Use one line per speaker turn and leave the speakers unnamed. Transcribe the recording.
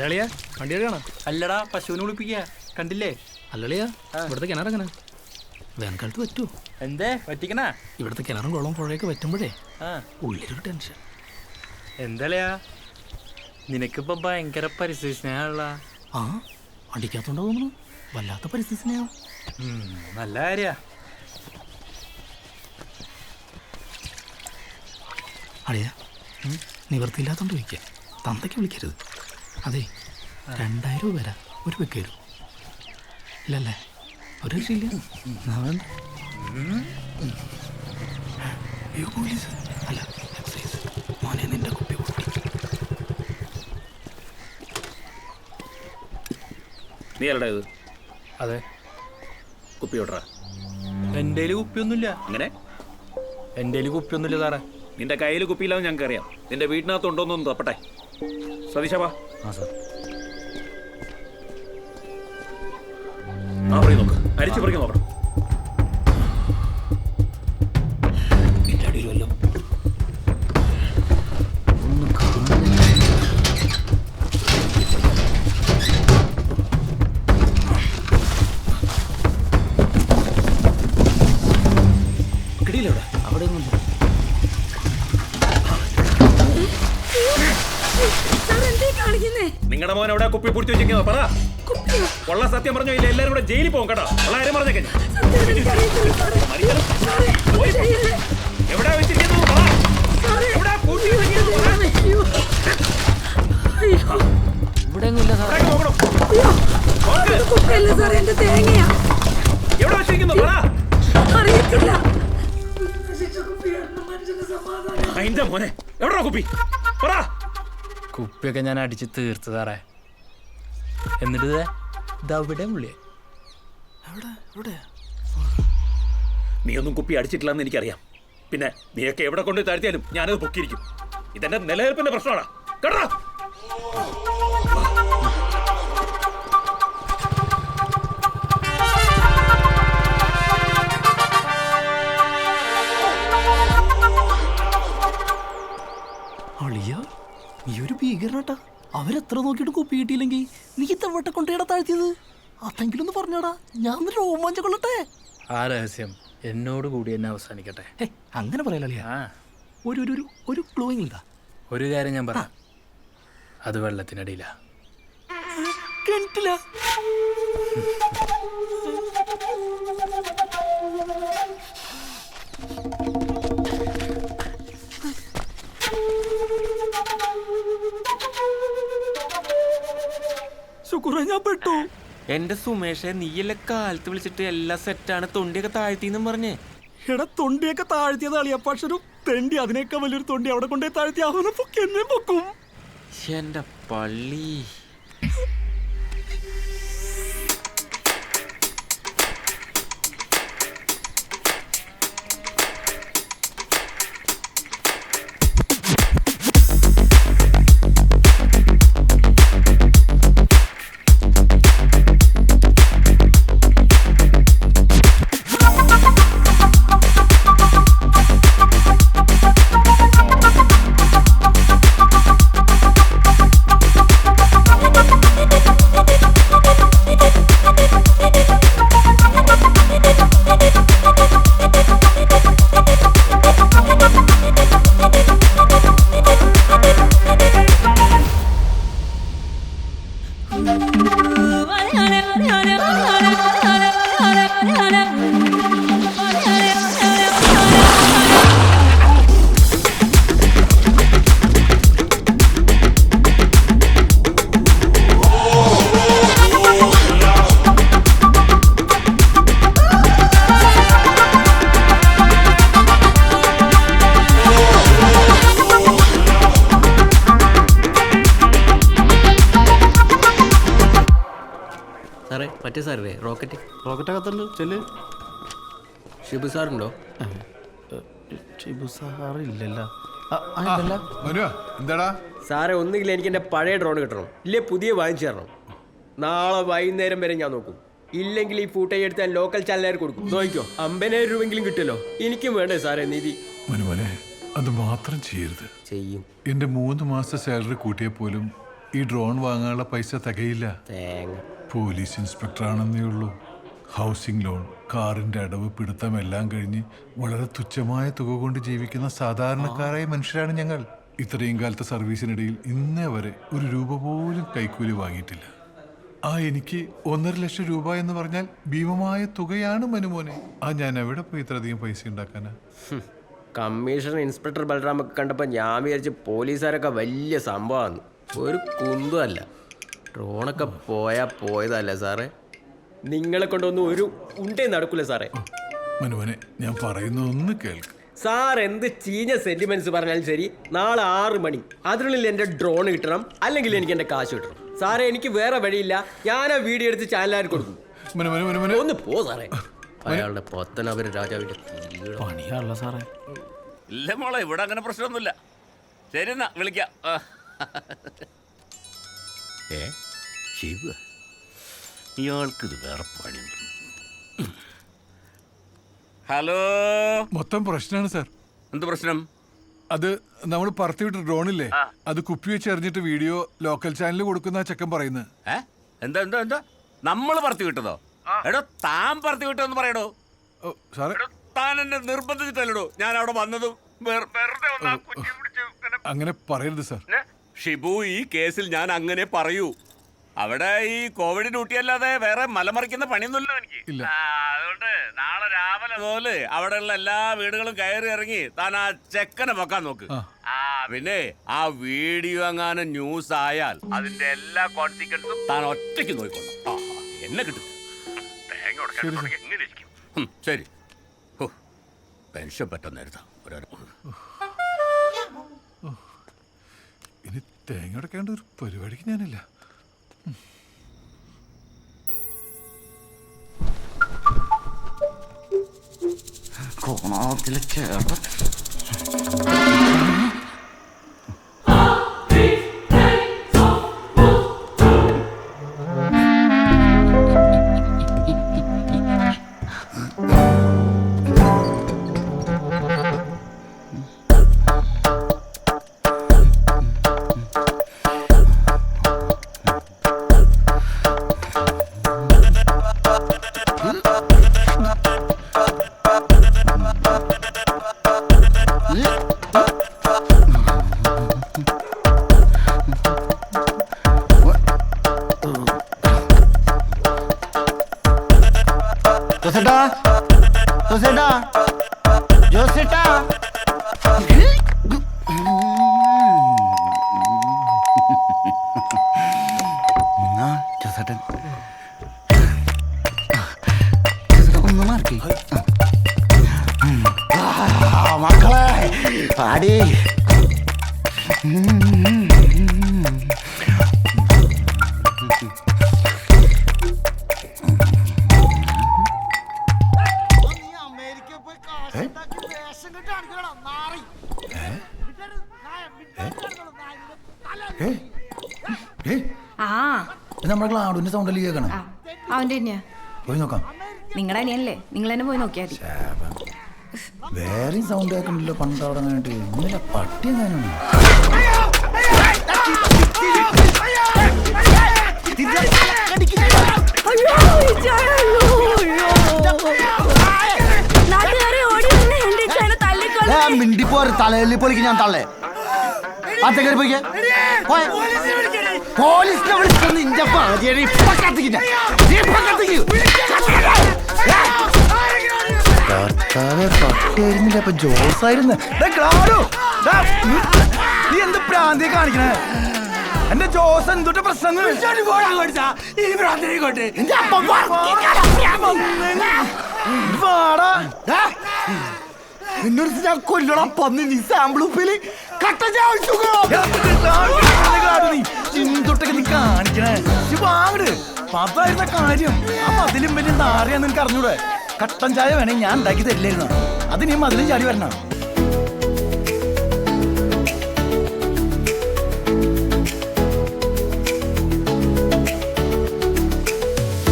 ലളിയ വണ്ടി എടുക്കണം
അല്ലടാ പശുവിനെ കുളിപ്പിക്കുക കണ്ടില്ലേ?
അല്ലളിയ ഇവിടുത്തെ കിണറെങ്ങനെ? വേനൽക്കാലത്ത് പറ്റുമോ
എന്തേ പറ്റിക്കണ?
ഇവിടുത്തെ കിണറും കുളവും പുഴയൊക്കെ പറ്റുമ്പോഴേ ഉള്ളിലൊരു ടെൻഷൻ.
എന്തല്ലയാ നിനക്കിപ്പോ ഭയങ്കര പരിസ്ഥിതി സ്നേഹമുള്ള
ആ അടിക്കാത്തോണ്ടോ തോന്നുന്നു. വല്ലാത്ത പരിസ്ഥിതി സ്നേഹം.
നല്ല കാര്യ.
അളിയ നിവൃത്തിയില്ലാത്തോണ്ട് ചോദിക്കുക തന്തയ്ക്ക് വിളിക്കരുത്. അതെ രണ്ടായിരം രൂപ വരാം. ഒരു വെക്കേരു ഇല്ലല്ലേ? ഒരു രക്ഷയില്ല. പോലീസ്. അല്ല മോനെ നിന്റെ കുപ്പി പൊട്ടി.
നീ അല്ലടാ ഇത്?
അതെ.
കുപ്പി വിടറാ
എന്റെ കുപ്പിയൊന്നുമില്ല.
അങ്ങനെ
എന്റെ കുപ്പിയൊന്നുമില്ല സാറേ.
നിന്റെ കയ്യിൽ കുപ്പിയില്ലാന്ന് ഞങ്ങൾക്കറിയാം. നിന്റെ വീട്ടിനകത്ത് ഉണ്ടോന്നൊന്ന് തപ്പട്ടെ സതീശവാ
ആ സാർ.
ആ പറയും നോക്ക്. അരിച്ചു പറിക്കാൻ നോക്കണം. നിങ്ങളുടെ മോൻ എവിടെ കുപ്പി പിടിച്ചു വെച്ചിരിക്കുന്നത്? പറ. കൊള്ള സത്യം പറഞ്ഞോ ഇല്ല എല്ലാരും കൂടെ ജയിലിൽ പോകും കേട്ടോ. ഉള്ള കാര്യം പറഞ്ഞേക്കെ. എവിടെ
വെച്ചിരിക്കുന്നു
എവിടെ വെച്ചിരിക്കുന്നു പറ.
അറിയത്തില്ല.
അതിന്റെ മോനെ. എവിടാ കുപ്പി? പറ.
കുപ്പിയൊക്കെ ഞാൻ അടിച്ച് തീർത്ത് സാറേ. എന്നിട്ട് ഇതവിടെ
എവിടെ?
നീ ഒന്നും കുപ്പി അടിച്ചിട്ടില്ലെന്ന് എനിക്കറിയാം. പിന്നെ നീയൊക്കെ എവിടെ കൊണ്ട് താഴ്ത്തിയാലും ഞാനത് പൊക്കിയിരിക്കും. ഇതെന്റെ നിലനിൽപ്പിന്റെ പ്രശ്നമാണ്
അളിയ. നീ ഒരു ഭീകരനട്ടാ. അവരെത്ര നോക്കിയിട്ട് കുപ്പി കിട്ടിയില്ലെങ്കിൽ നീ ഇത്തവട്ടെ കൊണ്ടേടാ താഴ്ത്തിയത്? അതെങ്കിലും ഒന്ന് പറഞ്ഞാടാ ഞാൻ രോമാഞ്ചം കൊള്ളട്ടെ
ആ രഹസ്യം എന്നോട് കൂടി എന്നെ അവസാനിക്കട്ടെ.
അങ്ങനെ പറയല
ആ.
ഒരു ഒരു ഒരു ക്ലൂയിങ് ഇതാ
ഒരു കാര്യം ഞാൻ പറയാം അത് വെള്ളത്തിനടിയിലാ.
കിണറ്റില്ല ശുക്ര ഞാൻ പെട്ടു.
എന്റെ സുമേഷെ നീയല്ലേ കാലത്ത് വിളിച്ചിട്ട് എല്ലാ സെറ്റാണ് തൊണ്ടിയൊക്കെ താഴ്ത്തിന്നും പറഞ്ഞേ?
എടാ തൊണ്ടിയൊക്കെ താഴ്ത്തിയത് അളിയാ പക്ഷെ ഒരു തെണ്ടി അതിനേക്കാൾ വലിയൊരു തൊണ്ടി അവിടെ കൊണ്ടുപോയി താഴ്ത്തി അവനെ പൊക്കി എന്നെ പൊക്കും.
എന്റെ പള്ളി.
സാറേ മറ്റേ സാറേ റോക്കറ്റ്?
റോക്കറ്റ് അകത്തുണ്ട് ചെല്ല്.
ഷിബു സാറുണ്ടോ?
ഷിബു സാറില്ലല്ലോ
മനുവാ എന്താടാ?
സാറേ ഒന്നുകിൽ എനിക്ക് എന്റെ പഴയ ഡ്രോൺ കിട്ടണം. ഇല്ലേ പുതിയ വാങ്ങിച്ചു തരണം. നാളെ വൈകുന്നേരം വരെ ഞാൻ നോക്കും. ഇല്ലെങ്കിൽ ഈ ഫൂട്ടേജ് എടുത്ത് ഞാൻ ലോക്കൽ ചാനലുകാർ കൊടുക്കും. നോക്കിക്കോ. അമ്പതിനായിരം രൂപയെങ്കിലും കിട്ടുമല്ലോ. എനിക്കും വേണ്ടേ സാറേ നിധി?
മനുമോനെ അത് മാത്രം ചെയ്യരുത്.
ചെയ്യും.
എന്റെ മൂന്ന് മാസത്തെ സാലറി കൂട്ടിയാൽ പോലും ഈ ഡ്രോൺ വാങ്ങാനുള്ള പൈസ തികയില്ല.
തേങ്ങ.
പോലീസ് ഇൻസ്പെക്ടർ ആണെന്നേ ഉള്ളൂ. ഹൗസിംഗ് ലോൺ കാറിന്റെ അടവ് പിടുത്തം എല്ലാം കഴിഞ്ഞ് വളരെ തുച്ഛമായ തുക കൊണ്ട് ജീവിക്കുന്ന സാധാരണക്കാരായ മനുഷ്യരാണ് ഞങ്ങൾ. ഇത്രയും കാലത്തെ സർവീസിനിടയിൽ ഇന്നേ വരെ ഒരു രൂപ പോലും കൈക്കൂലി വാങ്ങിയിട്ടില്ല. ആ എനിക്ക് ഒന്നര ലക്ഷം രൂപ എന്ന് പറഞ്ഞാൽ ഭീമമായ തുകയാണ് മനുമോനെ. ആ ഞാൻ എവിടെ പോയി ഇത്രയധികം പൈസ ഉണ്ടാക്കാനാ?
കമ്മീഷണർ ഇൻസ്പെക്ടർ ബലറാമൊക്കെ കണ്ടപ്പോൾ ഞാൻ വിചാരിച്ച് പോലീസുകാരൊക്കെ വലിയ സംഭവമാണ് ഒരു കുന്തമല്ല ഡ്രോണൊക്കെ പോയാ പോയതല്ല സാറേ? നിങ്ങളെ കൊണ്ടൊന്നും ഒരു ഉണ്ടേ നടക്കൂല സാറേ.
മനുവനെ ഞാൻ പറയുന്ന ഒന്ന് കേൾക്ക്.
സാർ എന്ത് ചീഞ്ഞ സെന്റിമെന്റ്സ് പറഞ്ഞാലും ശരി നാളെ ആറ് മണി അതിനുള്ളിൽ എന്റെ ഡ്രോൺ കിട്ടണം അല്ലെങ്കിൽ എനിക്ക് എന്റെ കാശ് കിട്ടണം. സാറേ എനിക്ക് വേറെ വഴിയില്ല. ഞാൻ ആ വീഡിയോ എടുത്ത് ചാനലുകാർ കൊടുക്കും. ഒന്ന് പോ സാറേ. അയാളുടെ പത്തനപുര രാജാവിന്റെ
പണിയാണല്ലോ സാറേ.
ഇല്ല മോളെ ഇവിടെ അങ്ങനെ പ്രശ്നമൊന്നുമില്ല. ശരി എന്നാ വിളിക്കാം. ഏ? ശിവ. ഇയാൾക്കിത് വേറെ പണിയുണ്ട്. ഹലോ?
മൊത്തം പ്രശ്നമാണ് സാർ.
എന്ത് പ്രശ്നം?
അത് നമ്മൾ പറത്തിവിട്ട ഡ്രോണില്ലേ? അത് കുപ്പി വെച്ച് എറിഞ്ഞിട്ട് വീഡിയോ ലോക്കൽ ചാനലിൽ കൊടുക്കുന്ന ആ ചെക്കൻ പറയുന്നത്.
ഏ? എന്താ എന്താ എന്താ? നമ്മൾ പറത്തി വിട്ടതോ? എടോ താൻ പറത്തി വിട്ടതെന്ന് പറയടോ.
ഓ സാറേ.
എടോ താൻ എന്നെ നിർബന്ധിച്ചിട്ടല്ലടോ. ഞാൻ അവിടെ വന്നതും വെർ- വെറുതെ ഒന്ന് ആ കുറ്റി പിടിച്ച് ഇങ്ങനെ
അങ്ങനെ പറയരുത് സാർ?
ഷിബു ഈ കേസിൽ ഞാൻ അങ്ങനെ പറയൂ. അവിടെ ഈ കോവിഡ് ഡ്യൂട്ടി അല്ലാതെ വേറെ മലമറിക്കുന്ന പണിയൊന്നുമില്ല എനിക്ക്. ആ, അതുകൊണ്ട് നാളെ രാവിലെ പോലെ അവിടെയുള്ള എല്ലാ വീടുകളും കയറി ഇറങ്ങി താൻ ആ ചെക്കനെ വെക്കാൻ നോക്ക്.
ആ.
പിന്നെ ആ വീഡിയോ അങ്ങനെ ന്യൂസ് ആയാൽ അതിന്റെ എല്ലാ കോൺസിക്വൻസും താൻ ഒറ്റയ്ക്ക് നോക്കിക്കോളാം. ആ എന്നെ കിട്ടും. തേങ്ങ
ശരി,
തുടങ്ങി ഇങ്ങനെ ഇരിക്കും? ഉം, ശരി. ഓ പെൻഷൻ പറ്റുന്ന നേരത്താ. ഒരാൾ
തേങ്ങ അടക്കാണ്ട് ഒരു പരിപാടിക്ക് ഞാനില്ല.
കോണാത്തിലെ ചേട്ടൻ.
നമ്മുടെ സൗണ്ട് അല്ലേ കേൾക്കണം?
ആ, അവന്റെ തന്നെയാ.
പോയി നോക്കാം.
നിങ്ങളുടെ അനിയനല്ലേ നിങ്ങൾ തന്നെ പോയി നോക്കിയാൽ
വേറെയും സൗണ്ട് കേൾക്കണില്ലല്ലോ പണ്ട് അവിടെ അങ്ങനെയായിട്ട് ഇന്നലെ പട്ടി എങ്ങനെയാണ്.
മിണ്ടിപ്പോറ് തലയിൽ പൊളിക്ക് ഞാൻ തള്ളേ. അത്തേക്കറി പോയിക്കേ. പോലീസിനെ വിളിച്ചൊന്ന് നിന്റെ പാതിയാണ് ഇപ്പൊ കത്തിക്കില്ല ഇപ്പൊ കത്തിക്കൂ കർത്താവെ പട്ടിയായിരുന്നില്ല അപ്പൊ ജോസായിരുന്നു. നീ എന്ത് പ്രാന്തി കാണിക്കണേ? എന്റെ ജോസ് എന്തുട്ട് പ്രശ്നം വാടാ. എന്നൊരു ഞാൻ കൊല്ലണം. പന്നി നീ സാമ്പിൾ
ഉപ്പിൽ വാങ്ങട് പതായിരുന്ന കാര്യം. ആ മതിലും വലിയ നാറിയാന്ന് നിനക്ക് അറിഞ്ഞൂടെ? കട്ടൻ ചായ വേണേ ഞാൻ ഉണ്ടാക്കി തരില്ലായിരുന്നു? അത് നീ മതിലും ചാടി വരണം?